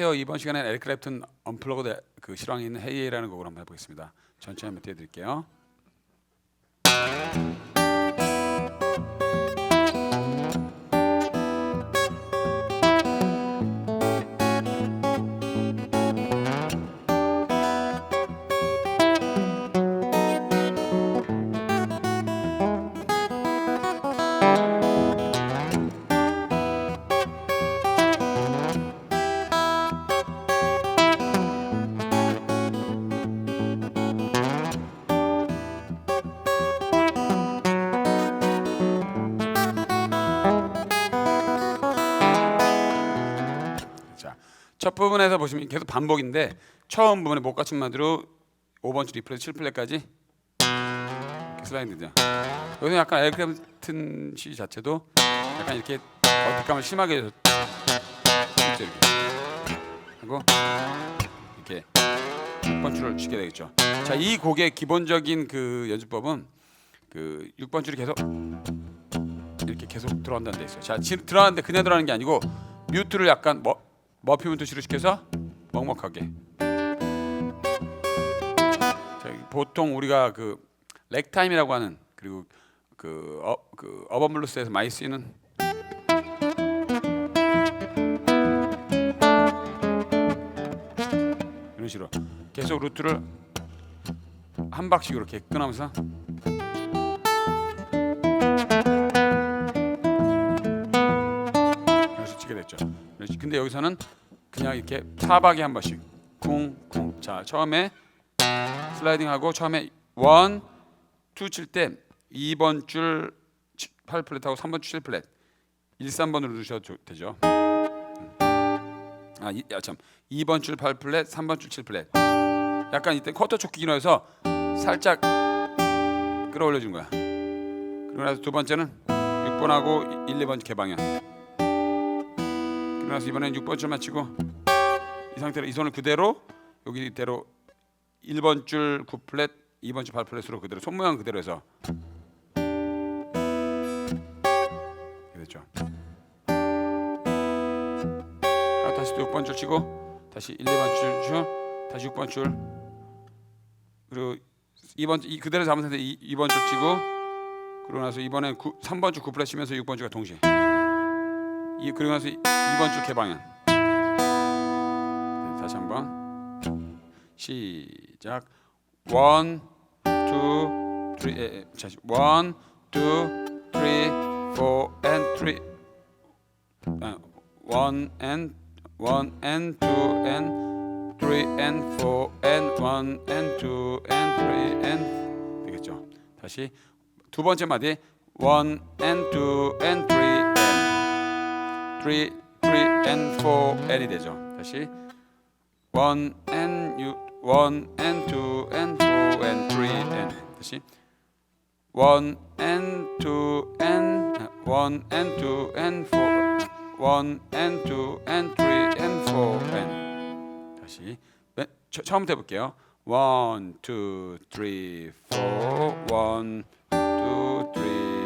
안녕하세요. 이번 시간에 에릭 클랩튼 언플러그드 그 있는 헤이라는 곡을 한번 해보겠습니다. 천천히 한번 띄워드릴게요. 첫 부분에서 보시면 계속 반복인데 처음 부분에 못 갖춘 마디로 5번 줄 리플레스 7플랫까지 이렇게 슬라이드죠. 여기서 약간 클랩튼 시 자체도 약간 이렇게 어색감을 심하게 이렇게 하고 이렇게 6번 줄을 치게 되겠죠. 자, 이 곡의 기본적인 그 연주법은 그 6번 줄이 계속 이렇게 계속 들어간다는 데 있어요. 자, 들어가는데 그냥 들어가는 게 아니고 뮤트를 약간 머, 머피 뮤트식으로 시켜서 먹먹하게. 자, 보통 우리가 그 렉타임이라고 하는 그리고 그, 어, 그 어반 블루스에서 많이 쓰이는 이런 식으로 계속 루트를 한 박씩 이렇게 끊으면서 여기서 치게 됐죠. 그렇지. 근데 여기서는 그냥 이렇게 차박에 한 번씩 쿵쿵. 자 처음에 슬라이딩 하고 처음에 원, 투 칠 때 2번 줄 8플랫하고 3번 줄 7플랫 1, 3번으로 누셔도 조- 되죠. 아, 이, 아, 참. 2번 줄 8플랫, 3번 줄 7플랫. 약간 이때 쿼터 초키 기너에서 살짝 끌어올려 준 거야. 그리고 나서 두 번째는 6번하고 1, 2번 개방향. 그리고 나서 이번엔 6번 줄만 치고 이 상태로 이 손을 그대로 여기 이대로 1번 줄 9플랫, 2번 줄 8플랫으로 그대로 손 모양 그대로 해서 됐죠. 아, 다시 또 6번 줄 치고 다시 1, 2번 줄 줄, 다시 6번 줄 그리고 2번 이 그대로 잡은 상태 2, 2번 줄 치고 그러고 나서 이번엔 9, 3번 줄 9플랫 치면서 6번 줄과 동시에 이 그리고 나서 이번 주 개방향 네, 다시 한번. 시작. 원, 투, 쓰리 다시. 원, 투, 쓰리, 포, 앤 쓰리. 아, 원, 앤 원, 앤 투, 앤 쓰리, 앤 포, 앤 원, 앤 투, 앤 쓰리, 앤. 되겠죠? 다시. 두 번째 마디. 원, 앤 투, 앤 쓰리. 3, 3 and 4 n이 되죠. 다시 1 and 6, 1 and 2 and 4 and 3 and 다시 1 and 2 and 1 and 2 and 4 1 and 2 and 3 and 4 and 다시 처, 처음부터 해볼게요. 1, 2, 3, 4 1, 2, 3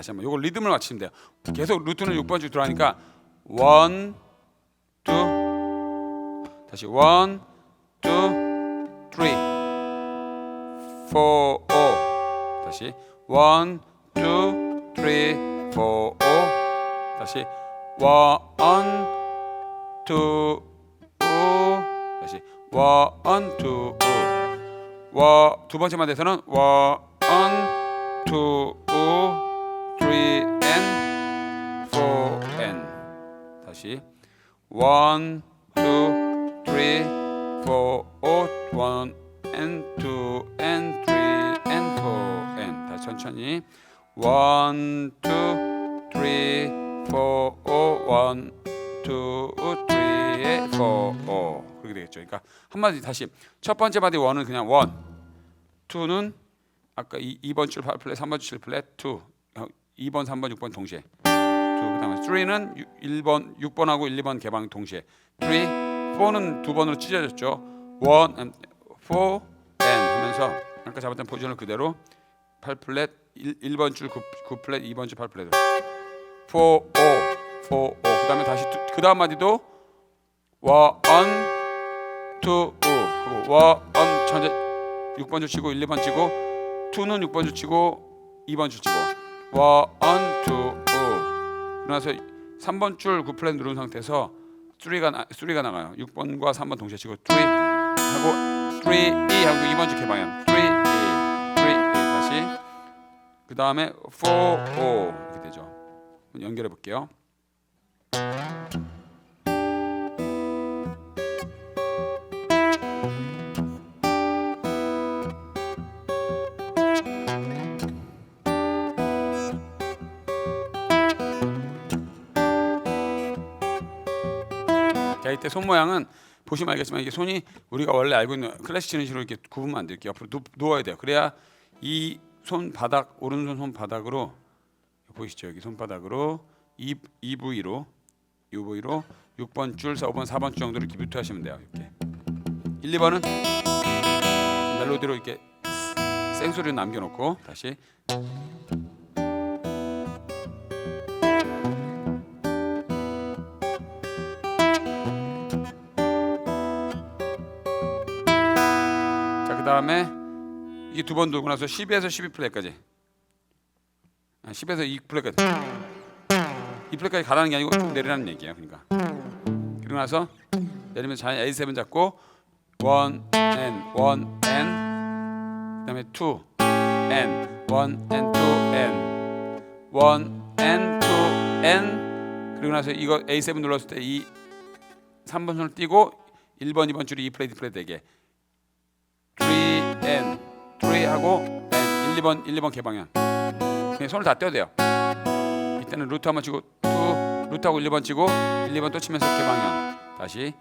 다시 한번 이거 리듬을 맞추면 돼요. 계속 루트는 6번 줄 들어가니까 one two 다시 one two three four oh 다시 one two three four oh 다시 one two oh 다시 one two oh 두 번째 마디에서는 one two 다시 one two three four oh one and two and three and four and 다시 천천히 one two three four oh one two three four oh 그렇게 되겠죠. 그러니까 한 마디 다시 첫 번째 마디 원은 그냥 원, 투는 아까 이, 2번 줄 8플랫, 3번 줄 7플랫, 투, 2번, 3번, 6번 동시에 3는 1번, 6번하고 1, 2번 개방 동시에. 3, 4는 두 번으로 찢어졌죠. 1 and 4 and 하면서 아까 잡았던 포지션을 그대로 8 플랫 1, 번줄 9, 9 플랫 2번 줄 8 플랫 4 5 4 5 그다음에 다시 그 다음 마디도 원, 투, 우. 하고 원, 전체 6번 줄 치고 1, 2번 치고 투는 6번 줄 치고 2번 줄 치고. 우 그러나서 3번 줄 9플랫 누른 상태에서 3가 나, 3가 나가요. 6번과 3번 동시에 치고 3 하고 3, 2 하고 2번 줄 개방향 3, 2, 3, 2 다시. 그 다음에 4, 5 이렇게 되죠. 연결해 볼게요 자 이때 손 모양은 보시면 알겠지만 이게 손이 우리가 원래 알고 있는 클래식 치는 식으로 이렇게 돼요. 이렇게 옆으로 누, 누워야 돼요. 그래야 이 손바닥 오른손 손바닥으로 보이시죠? 여기 손바닥으로 이, 이 부위로 이 부위로 6번 줄, 5번, 4번 줄 정도를 이렇게 뮤트하시면 돼요. 이렇게 1, 2번은 멜로디로 이렇게 생소리를 남겨놓고 다시 다음에 이게 두 번 돌고 나서 10에서 12플랫까지. 아, 10에서 2플랫까지. 2플랫까지 가라는 게 아니고 쭉 내리라는 얘기예요. 그러니까. 그리고 나서 내리면서 자 A7 잡고 1 N 1 N 그다음에 2 N 1 N 2 N 1 N 2 N 그리고 나서 이거 A7 눌렀을 때 이 3번 손을 띄고 1번 2번 줄이 2플랫 2플랫 되게 3 N 3 하고 N 1, 2번 1, 2번 개방향. 그냥 손을 다 떼도 돼요. 이때는 루트 한번 치고 2 루트하고 1, 2번 치고 1, 2번 또 치면서 개방향. 다시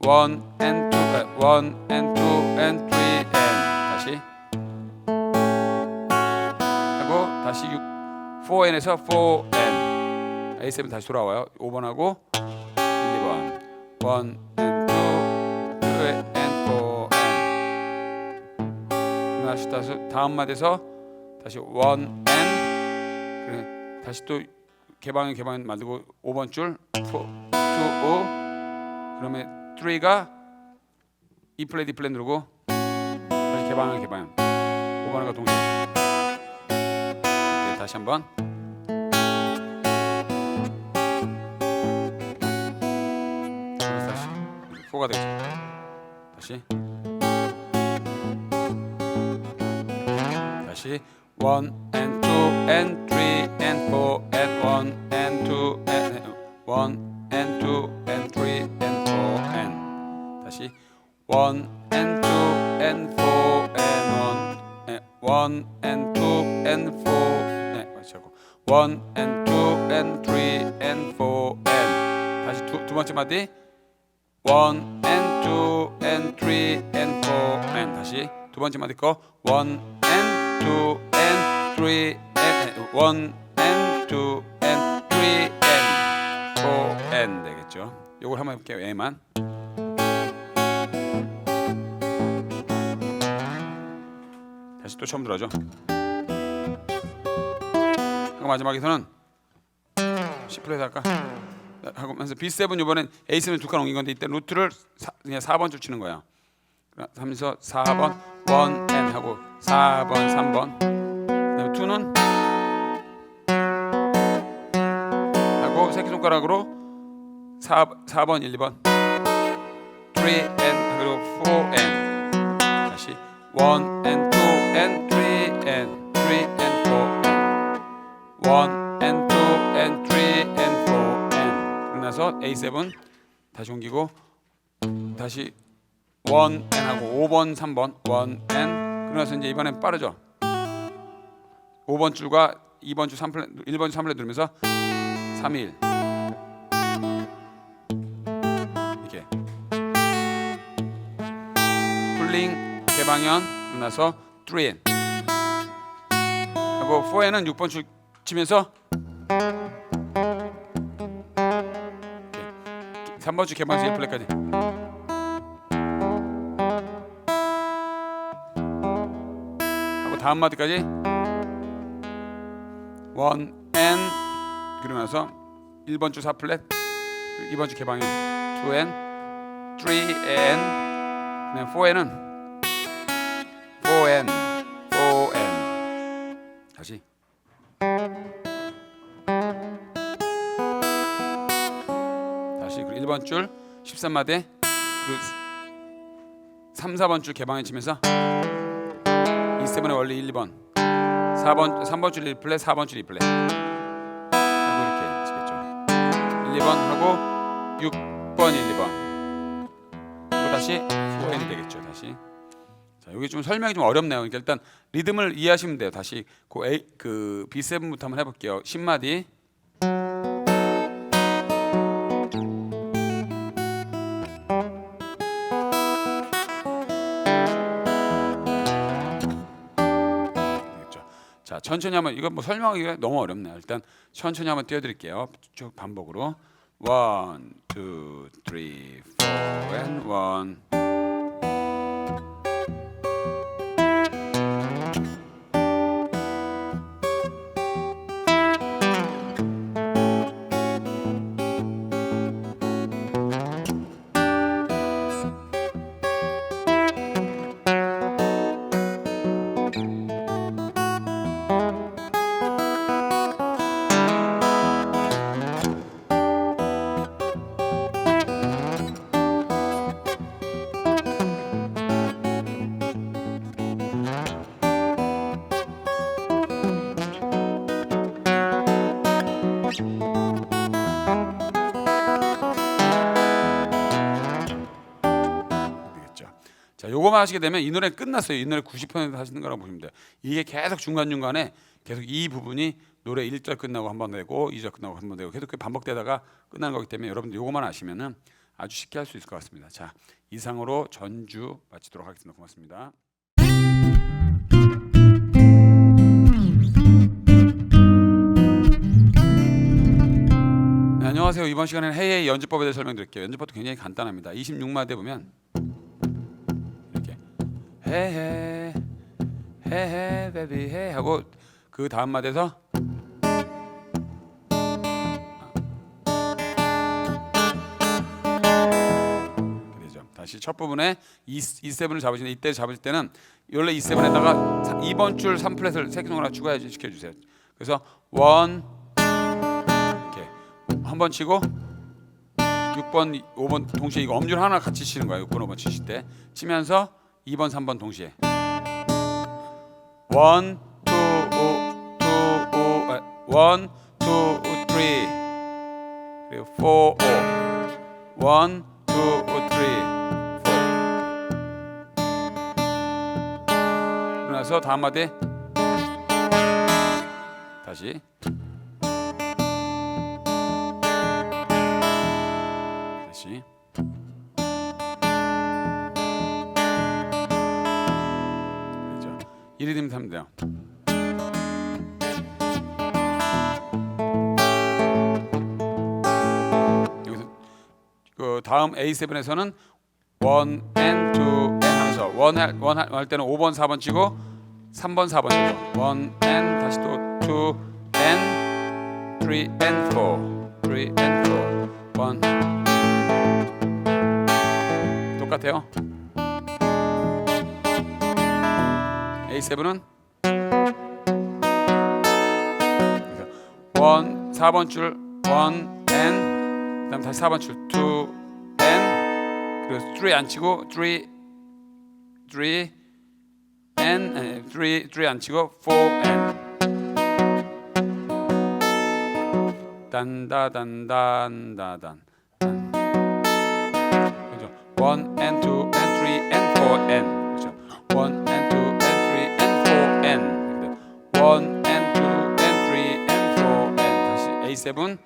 1 N 2 1 N 2 N 3 N 다시. 하고 다시 6 4N에서 4N A7 다시 돌아와요. 5번하고 1, 2번. 1 N 2 2 다시 다시 다음 마디에서 다시 원 N 그래. 다시 또 개방형 개방 만들고 5번 줄 4, 2, 5 그러면 3가 E 플랫 E 플랫 누르고 다시 개방형 개방형 5번과 동시에. 오케이, 다시 한번. 다시. 4가 되죠. 다시 1 and 2 and 3 and 4 and 1 and 2 and 1 and 2 and 3 and 4 and 다시 1 and 2 and 4 and 1 1 and 2 and 4 네, 맞추고 1 and 2 and 3 and 4 and 다시 두, 두 번째 마디 1 and 2 and 3 and 4 and 다시 두 번째 마디 거1 and 2 3 and 1 and 2 and 3 and 4 and 되겠죠. 요걸 한번 해볼게요. A만 다시 또 처음 들어죠. 하고 마지막에서는 C 플랫 할까? 하면서 B7 이번엔 A7 두칸 옮긴 건데 이때 루트를 사, 그냥 4번 줄 치는 거야. 하면서 4번 1 N 하고 4번 3번 2는 하고 새끼 손가락으로 4, 4번 1, 2번. 3 N 그리고 4 N 다시 1 N 2 N 3 N 3 N 4 N 1 N 2 N 3 N 4 N 그러고 나서 A7 다시 옮기고 다시 1 N 하고 5번 3번. 1 N 그러면서 이제 이번엔 빠르죠 5번 줄과 2번 줄 3플랫 1번 줄 3플랫 누르면서 3 1 이렇게. 풀링 개방현 그러나서 3 N. 하고 4N은 6번 줄 치면서 이렇게. 3번 줄 개방서 1플랫까지. 하고 다음 마디까지 1 N 그러면서 1번 줄 4플랫 2번 줄 개방이 2 N 3 N 그다음 4 N은 4 N 4 N 다시. 다시 그리고 1번 줄 13마디 그리고 3, 4번 줄 개방해 치면서 2, 7의 원리 1, 2번 4번 3번 줄 1플랫 4번 줄 2플랫 하고 이렇게 치겠죠. 1, 2번 하고 6번 1, 2번. 그리고 다시 4N이 되겠죠 다시. 자 여기 좀 설명이 좀 어렵네요. 그러니까 일단 리듬을 이해하시면 돼요. 다시 그, 그 B7부터 한번 해볼게요. 10마디 천천히 한번 이거 뭐 설명하기가 너무 어렵네요. 일단 천천히 한번 띄워드릴게요. 쭉 반복으로 one, two, three, four, and one. 요거만 하시게 되면 이 노래 끝났어요. 이 노래 90% 하시는 거라고 보시면 돼요. 이게 계속 중간 중간에 계속 이 부분이 노래 1절 끝나고 한 번 되고 2절 끝나고 한 번 되고 계속 그 반복되다가 끝나는 거기 때문에 여러분들 요거만 아시면은 아주 쉽게 할 수 있을 것 같습니다. 자, 이상으로 전주 마치도록 하겠습니다. 고맙습니다. 네, 안녕하세요. 이번 시간에는 헤이헤이 연주법에 대해 설명드릴게요. 연주법도 굉장히 간단합니다. 26마디 보면 헤헤 헤헤 베비 헤 하고 그 다음 마디에서 되죠. 다시 첫 부분에 E, E7을 잡으시는데 이때 잡을 때는 원래 E7에다가 2번 줄 3플랫을 세개동하나 추가 시켜 주세요. 그래서 원 이렇게 한 번 치고 6번, 5번 동시에 이거 엄줄 하나 같이 치는 거예요. 6번, 5번 치실 때 치면서 2번, 3번 동시에. 원, 투, 오, 투, 오, 아, 원, 투, 쓰리. 그리고 포, 오, 원, 투, 쓰리, 포. 그러고 나서 다음 마디. 다시 돼요. 여기서 그 다음 A7에서는 1 and 2 and 하면서 원할 때는 5번 4번 치고 3번 4번 치고 1 and 다시 또2 and 3 and 4 3 and 4 1 똑같아요. A7은 1 4번 줄1 and 그다음 다시 4번 줄2 and 그리고 3안 치고 3 3 and 아니, 3 3안 치고 4 and 단다단단다단 그죠? 1 and 2 and 3 and 4 and 그죠? 1 and 1 and 2 and 3 and 4 and 다시 A7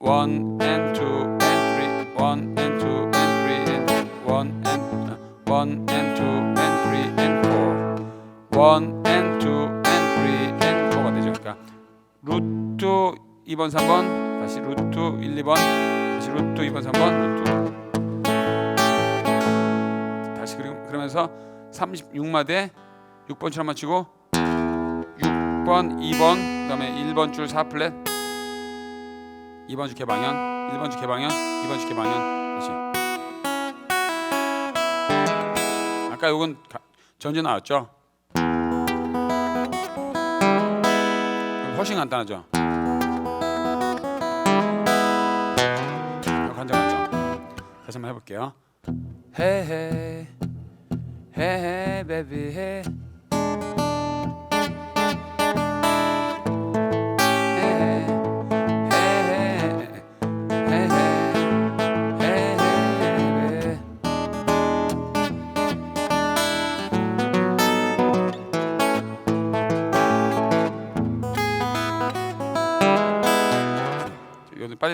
1 and 2 and 3 1 and 2 and 3 and 1 and 1 and 2 and 3 and 4 1 and 2 and 3 and 4가 되죠. 그러니까 루트 2번 3번 다시 루트 1 2번 다시 루트 2번 3번 루트 다시 그러면서 36마디에 6번 줄 한번 치고 6번 2번 그다음 그다음에 1번 줄 4플랫 2번 줄 개방현 1번 줄 개방현 2번 줄 개방현 다시 아까 요건 가- 전제 나왔죠? 훨씬 간단하죠? 이거 간단하죠? 다시 한번 해볼게요 헤헤 헤헤 베비 헤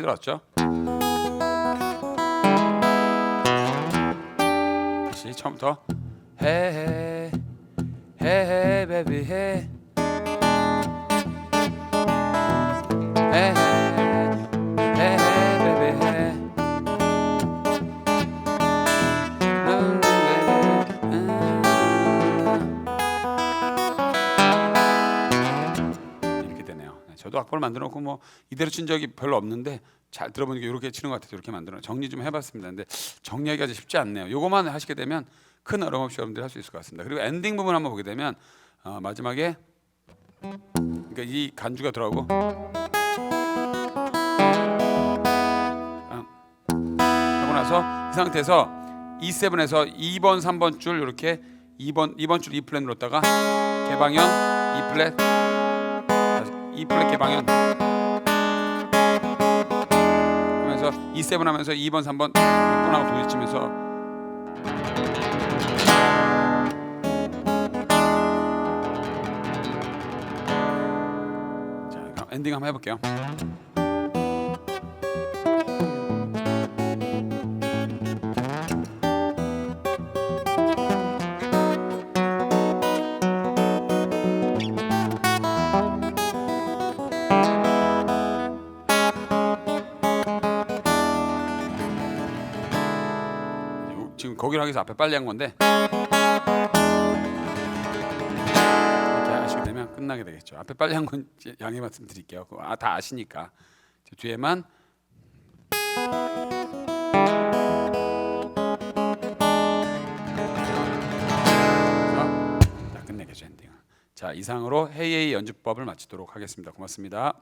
빨리 들어왔죠? 다시 처음부터. 헤헤 헤헤 베비 헤 헤헤 저도 악보를 만들어 놓고 뭐 이대로 친 적이 별로 없는데 잘 들어보니까 이렇게 치는 것 같아서 이렇게 만들어 정리 좀 해봤습니다. 근데 정리하기가 쉽지 않네요. 요거만 하시게 되면 큰 어려움 없이 여러분들이 할 수 있을 것 같습니다. 그리고 엔딩 부분 한번 보게 되면 어, 마지막에 그러니까 이 간주가 들어가고 아, 하고 나서 이 상태에서 E7에서 2번, 3번 줄 이렇게 2번 2번 줄 E 플랫 눌렀다가 개방현 E 플랫 E 플랫 개방현 하면서 E7 하면서 2번, 3번 6번하고 동시치면서 자, 그럼 엔딩 한번 해볼게요. 지금 거기를 하기 위해서 앞에 빨리 한 건데 이렇게 하시게 되면 끝나게 되겠죠. 앞에 빨리 한 건 양해 말씀드릴게요. 아, 다 아시니까 저 뒤에만. 자 이상으로 헤이헤이 연주법을 마치도록 하겠습니다. 고맙습니다.